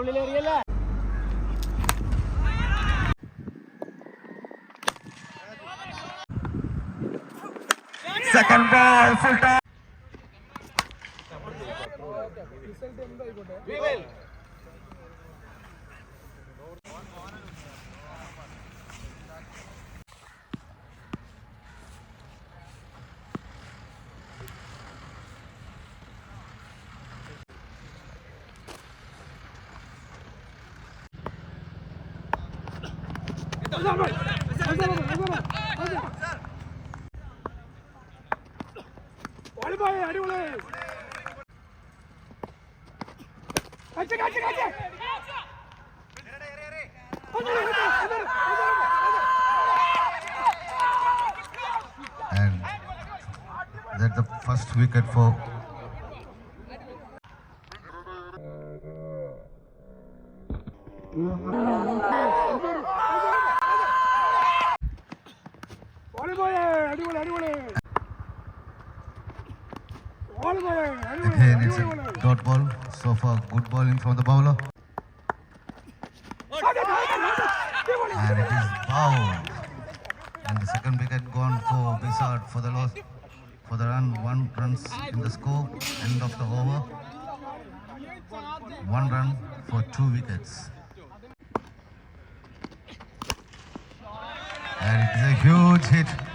ഉള്ളിലേറിയല്ലേ Second ball, full time. അടിപൊളി അടിപൊളി Kutch Kutch Kutch And that's the first wicket for അടിപൊളി Dot ball. So far, good bowling from the bowler. And it is bowled. And the second wicket gone for Wizard for the loss. For the run, one runs in the score. End of the over. One run for two wickets. And it is a huge hit.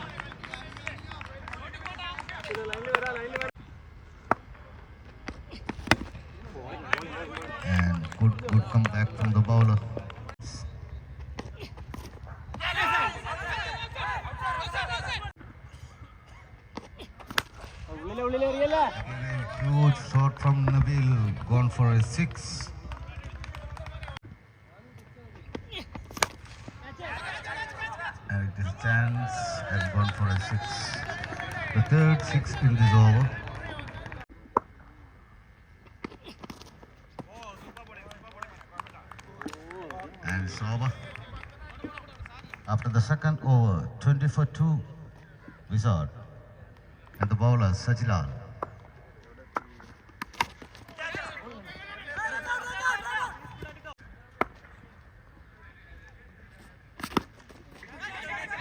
Gone for a six. And it chance has gone for a six. The third six in this over. And it's over. After the second over, 20 for 2 Wizard. And the bowler Sajilal.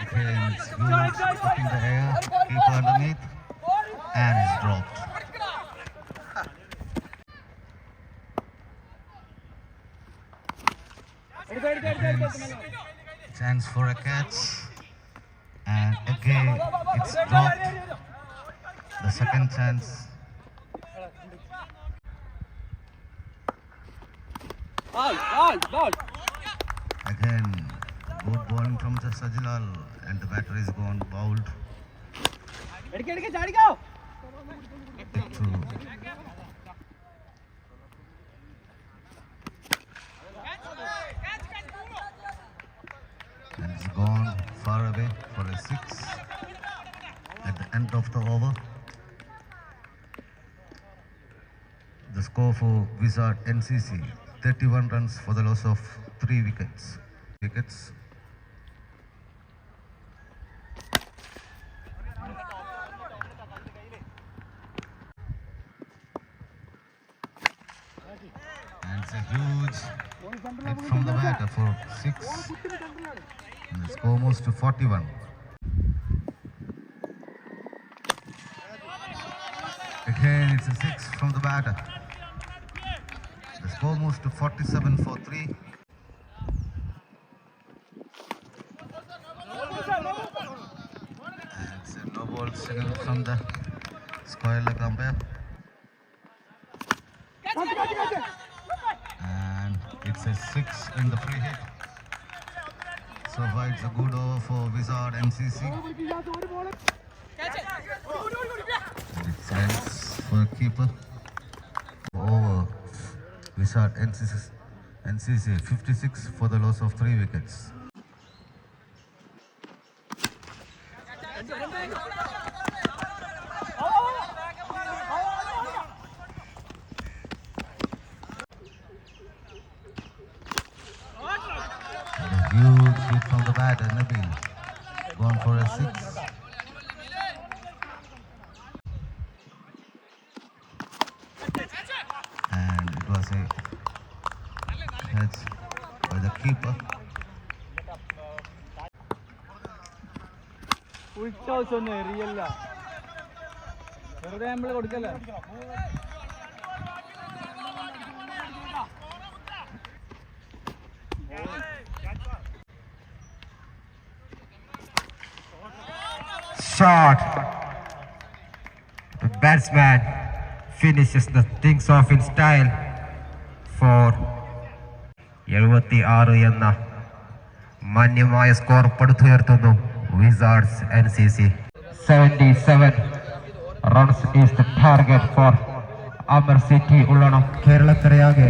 Again, it's huge up in the air, keeper underneath, and is dropped. Chance for a catch and again it's dropped. The second chance. Again, good bowling from the Sajilal and the batter is gone bowled. It's gone far away for a six at the end of the over. The score for Wizard NCC 31 runs for the loss of 3 wickets. Wickets a huge hit from the batter for six. And the score moves to 41. Again, it's a six from the batter. The score moves to 47 for three. And it's a no ball signal from the square leg umpire. It's a six in the free hit. Survives a good over for Wizard MCC. Defense for keeper. Over Wizard NCC, NCC 56 for the loss of three wickets. keeper. Full toss ഒന്നും എറിയല്ല വെറുതെ നമ്മള് കൊടുക്കല്ലേ shot. The batsman finishes the things off in style for എഴുപത്തി ആറ് എന്ന മാന്യമായ score പടുത്തുയർത്തുന്നു Wizards N C C seventy seven runs is the target for Amar city Ullanam. കേരളക്കരയാകെ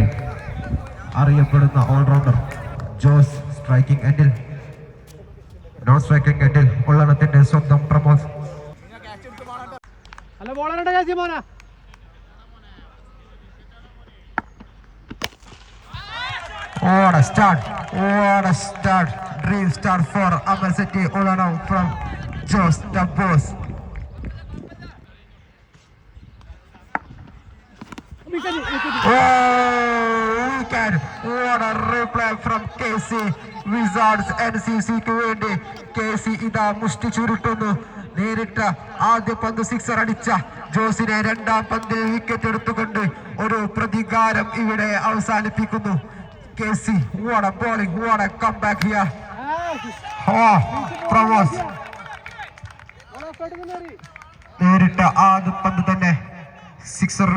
അറിയപ്പെടുന്ന allrounder Jose striking എൻഡിൽ നോൺ സ്ട്രൈക്കിംഗ് എൻഡിൽ ഉള്ളണത്തിന്റെ സ്വന്തം പ്രമോസ് അല്ല ബോളാണ് What a start! What a start! Dream start for Amal City Ulanam from Jos the Boss. Oh, wicked! What a replay from KC Wizards NCC വേണ്ടി KC ഇതാ മുഷ്ടി ചുരുട്ടുന്നു നേരിട്ട ആദ്യ പന്ത് സിക്സർ അടിച്ച ജോസിനെ രണ്ടാം പന്തിൽ വിക്കറ്റ് എടുത്തുകൊണ്ട് ഒരു പ്രതികാരം ഇവിടെ അവസാനിപ്പിക്കുന്നു K C vada bowling vada come back here പ്രമോസ് നേരിട്ട ആദ്യ പന്ത് തന്നെ സിക്സർ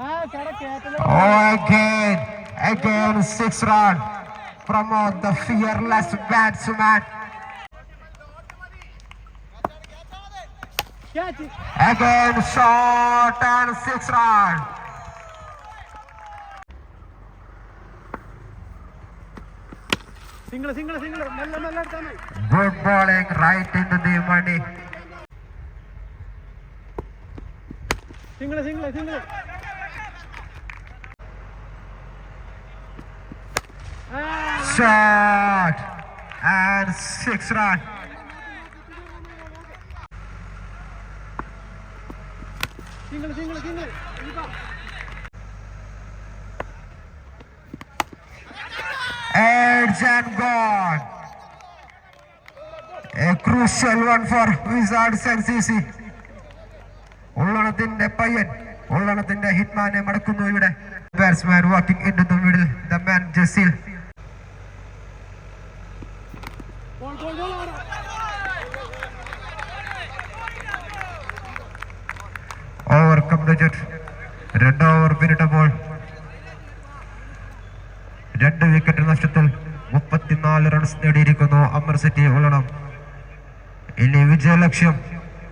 ആ കട കേട്ടല്ലോ Oh, again, again, six run. Promote the fearless batsman. Catch Again, shot and six run. Single single single മെല്ലെ മെല്ലെ എടുത്താൽ മതി Good bowling right into the money. Single single single Shot and six run. Single single single Edge and gone. A crucial one for Wizards and CC. ഉള്ളണത്തിന്റെ പയ്യൻ ഉള്ളണത്തിന്റെ ഹിറ്റ്മാനെ മടക്കുന്നു ഇവിടെ. Batsman walking in the middle the man Jaseel ball ball ball over completed രണ്ട് over പിന്നിട്ടപ്പോൾ രണ്ട് wicket നഷ്ടത്തിൽ. മുപ്പത്തിനാല് റൺസ് നേടിയിരിക്കുന്നു അമർ സിറ്റി ഉള്ളണം ഇനി വിജയലക്ഷ്യം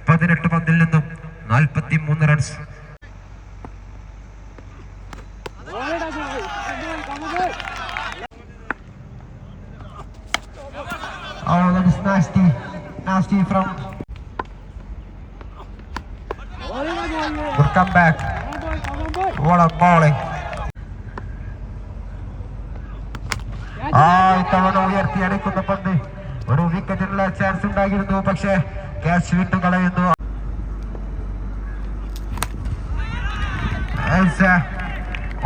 പതിനെട്ട് പന്തിൽ നിന്നും നാൽപ്പത്തി മൂന്ന് runs Oh, that is nasty. Nasty from good comeback. What a bowling. ഇത്തവണ ഉയർത്തി അടിക്കുന്ന പന്ത് ഒരു വിക്കറ്റിനുള്ള ചാൻസ് ഉണ്ടായിരുന്നു. പക്ഷേ ക്യാച്ച് വിട്ടു കളയുന്നു.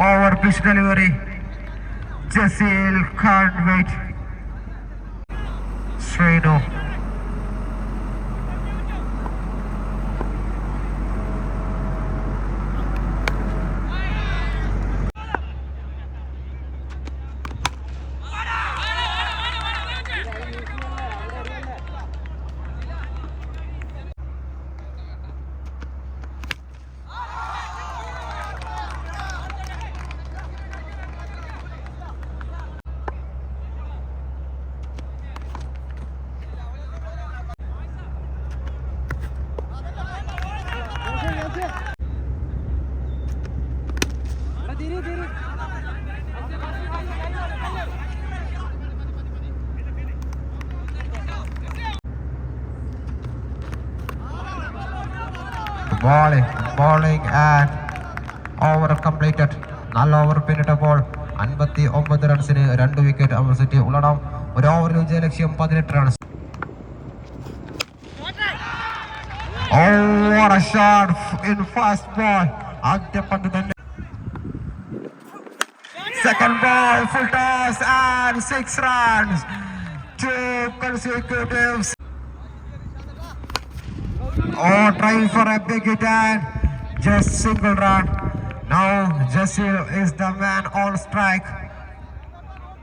Over pitch delivery Jaseel can't wait. Sreenu bowling, bowling and over completed. നല്ല ഓവർ പിന്നിട്ടപ്പോൾ അൻപത്തി ഒമ്പത് റൺസിന് രണ്ട് വിക്കറ്റ് അമർ സിറ്റി ഉള്ളടം. ഒരു ഓവറിൽ വിജയ ലക്ഷ്യം പതിനെട്ട് runs over shot in first ball ആദ്യ പന്ത് തന്നെ. second ball, full toss, and six runs. Two consecutives. Oh, trying for a big hit and just single run. Now Jasil is the man on strike.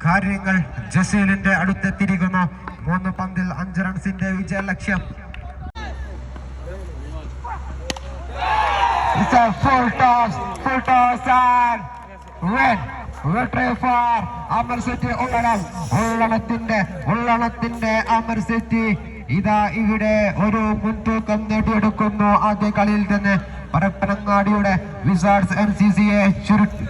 കാര്യങ്ങൾ ജസീലിന്റെ അടുത്തെത്തിയിരിക്കുന്നു മൂന്ന് പന്തിൽ അഞ്ച് റൺസിന്റെ വിജയ ലക്ഷ്യം It's a full toss, full toss and win. Amar city Ullanam. ഉള്ളണത്തിന്റെ Amar city ഇതാ ഇവിടെ ഒരു മുൻതൂക്കം നേടിയെടുക്കുന്നു ആദ്യ കളിയിൽ തന്നെ പരപ്പനങ്ങാടിയുടെ വിസാർഡ്സ് എം സി സിയെ ചുരുട്ടി.